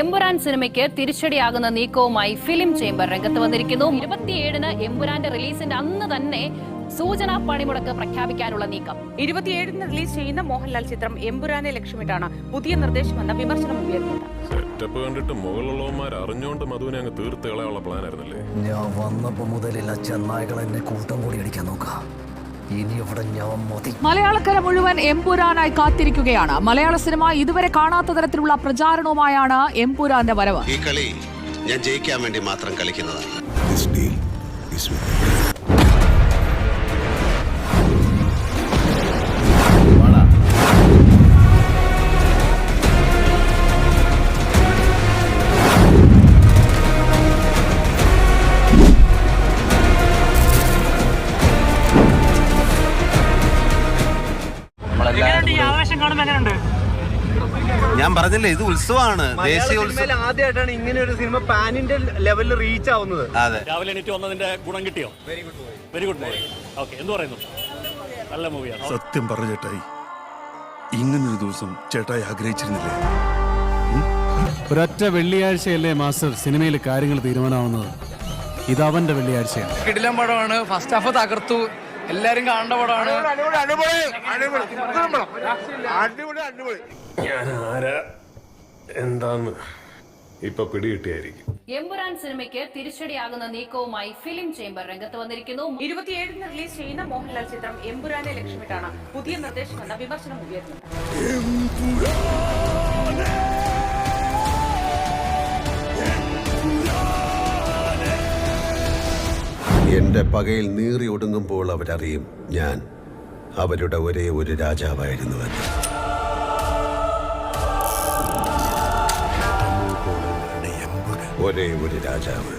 എമ്പുരാൻ സിനിമയ്ക്ക് തിരിച്ചടിയാകുന്ന നീക്കവുമായി film chamber രംഗത്ത് വന്നിരിക്കുന്നു. ഇരുപത്തിയേഴിന് എമ്പുരാന്റെ റിലീസിന്റെ അന്ന് തന്നെ സൂചനാ പണിമുടക്ക് പ്രഖ്യാപിക്കാനുള്ള നീക്കം. ഇരുപത്തിയേഴിന് റിലീസ് ചെയ്യുന്ന മോഹൻലാൽ ചിത്രം എമ്പുരാനെ ലക്ഷ്യമിട്ടാണ് പുതിയ നിർദ്ദേശമെന്ന വിമർശനം ഉയർന്നത്. സെറ്റപ്പ് കണ്ടിട്ട് മുകളിലുള്ളവന്മാർ അറിഞ്ഞോണ്ട് മധുവിനെ അങ്ങ് തീർത്ത് കളയാനുള്ള പ്ലാൻ ആയിരുന്നല്ലേ? ഞാൻ വന്നപ്പോ മുതലില്ല ചെന്നായകൾ എന്നെ കൂട്ടം കൂടി അടിക്കാൻ നോക്കാം. ഇനി ഇവിടെ ഞാൻ മതി. മലയാളക്കര മുഴുവൻ എംപുരാനായി കാത്തിരിക്കുകയാണ്. മലയാള സിനിമ ഇതുവരെ കാണാത്ത തരത്തിലുള്ള പ്രചാരണവുമായാണ് എംപുരാന്റെ വരവ്. ഈ കളി ഞാൻ ജയിക്കാൻ വേണ്ടി മാത്രം കളിക്കുന്നതാണ്. ഞാൻ പറഞ്ഞില്ലേ ഇത് ഉത്സവമാണ്. ദേശീയ ഉത്സവം ആദ്യമായിട്ടാണ് ഇങ്ങനെ ഒരു സിനിമ പാനിന്റെ ലെവലിൽ റീച്ച് ആവുന്നത്. അതെ. രാവിലെ എണീറ്റ് വന്നതിന്റെ ഗുണം കിട്ടിയോ? Very good very good movie okay എന്ത് പറയുന്നു? നല്ല മൂവിയാണ് സത്യം പറഞ്ഞു ചേട്ടായി ഇങ്ങനൊരു ദിവസം ചേട്ടായി ആഗ്രഹിച്ചിരുന്നില്ലേ? ഒരൊറ്റ വെള്ളിയാഴ്ചയല്ലേ മാസ്റ്റർ സിനിമയിൽ കാര്യങ്ങൾ തീരുമാനമാവുന്നത്? ഇത് അവന്റെ വെള്ളിയാഴ്ചയാണ്. കിടിലം പടമാണ്. ഫസ്റ്റ് ഹാഫ് തകർത്തു. എല്ലാരും കാണേണ്ട പടമാണ്. ഞാൻ ആരാ? എന്താന്ന്? ഇപ്പൊ പിടികിട്ടിയായിരിക്കും. എമ്പുരാൻ സിനിമയ്ക്ക് തിരിച്ചടിയാകുന്ന നീക്കവുമായി ഫിലിം ചേംബർ രംഗത്ത് വന്നിരിക്കുന്നു. ഇരുപത്തിയേഴിന് റിലീസ് ചെയ്യുന്ന മോഹൻലാൽ ചിത്രം എമ്പുരാനെ ലക്ഷ്യമിട്ടാണ്. പുതിയ നിർദ്ദേശമെന്ന വിമർശനം ഉയർന്നത് എന്റെ പകയിൽ നീറി ഒടുങ്ങുമ്പോൾ അവരറിയും ഞാൻ അവരുടെ ഒരേ ഒരു രാജാവായിരുന്നുവെന്ന് ഒരേ ഒരു രാജാവ്